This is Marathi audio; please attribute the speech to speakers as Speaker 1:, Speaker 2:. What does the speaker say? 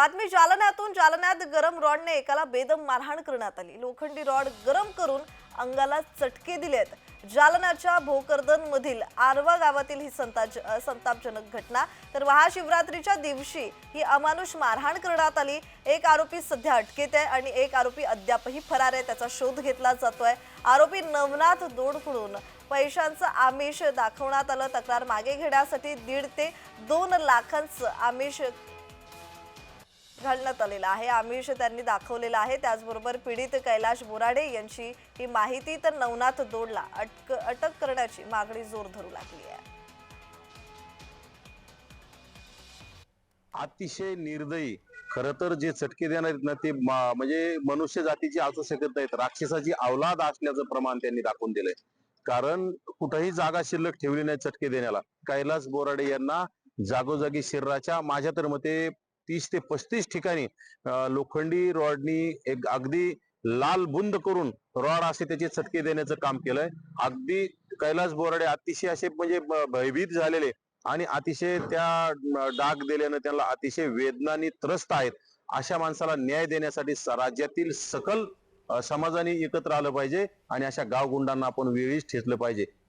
Speaker 1: बातमी जालन्यातून जालन्यात गरम रॉडने एकाला बेदम मारहाण करण्यात आली. लोखंडी रॉड गरम करून अंगाला चटके दिलेत. जालनाच्या भोकरदन मधील आरवा गावातील ही संताज संतापजनक घटना. तर महाशिवरात्रीच्या दिवशी ही अमानुष मारहाण करण्यात आली. एक आरोपी सध्या अटकेत आहे आणि एक आरोपी अद्यापही फरार आहे. त्याचा शोध घेतला जातोय. आरोपी नवनाथ दोडकडून पैशांचं आमिष दाखवण्यात आलं. तक्रार मागे घेण्यासाठी दीड ते दोन लाखांचं आमिष घालण्यात आलेला आहे. आमिष त्यांनी दाखवलेला आहे. त्याचबरोबर पीडित कैलाश बोराडे यांची ही माहिती तर नवनाथ दोडला अटक अटक करण्याची मागणी जोर धरू लागली आहे.
Speaker 2: अतिशय निर्दयी खर तर जे चटके देणार आहेत ना ते म्हणजे मनुष्य जातीची असू शकत नाहीत. राक्षसाची अवलाद असल्याचं प्रमाण त्यांनी दाखवून दिलंय. कारण कुठेही जागा शिल्लक ठेवली नाही चटके देण्याला. कैलास बोराडे यांना जागोजागी शरीराच्या माझ्या तर मते तीस ते पस्तीस ठिकाणी लोखंडी रॉडनी एक अगदी लाल बुंद करून रॉड असे त्याचे चटके देण्याचं काम केलंय. अगदी कैलास बोराडे अतिशय असे म्हणजे भयभीत झालेले आणि अतिशय त्या डाग दिल्यानं त्यांना अतिशय वेदनाने त्रस्त आहेत. अशा माणसाला न्याय देण्यासाठी राज्यातील सकल समाजाने एकत्र आलं पाहिजे आणि अशा गावगुंडांना आपण वेळीच ठेचलं पाहिजे.